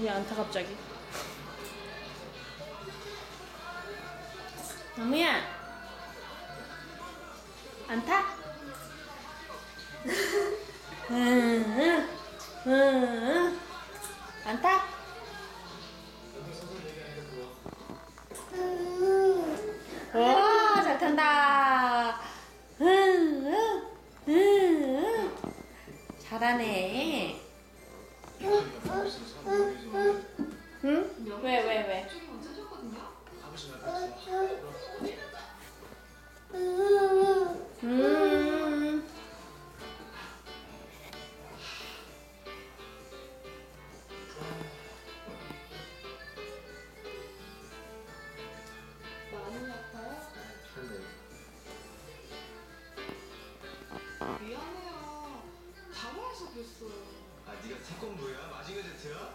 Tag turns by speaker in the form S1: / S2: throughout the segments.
S1: 왜 안타 갑자기? 나무야 안 타? 응, 응, 응, 안 타? 와, 잘 탄다. 응, 응, 응, 응. 잘하네. 응? 왜, 왜, 왜?
S2: 쪽이 먼저 해줬거든요.
S1: 음.
S2: 많이 아파요? 미안해요. 당황해서 그랬어요.
S3: 아 네가 태권도야? 마징가 제트야?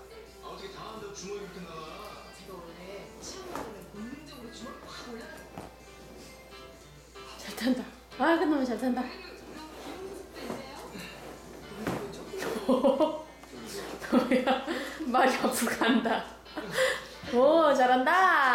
S3: 주먹이 이렇게 나와?
S2: 제가 원래 치아물에 본능적으로 주먹 확 올려요.
S1: 잘 탄다. 아, 그놈 잘 탄다. 뭐야, 말이 앞으로 간다. 오, 잘한다.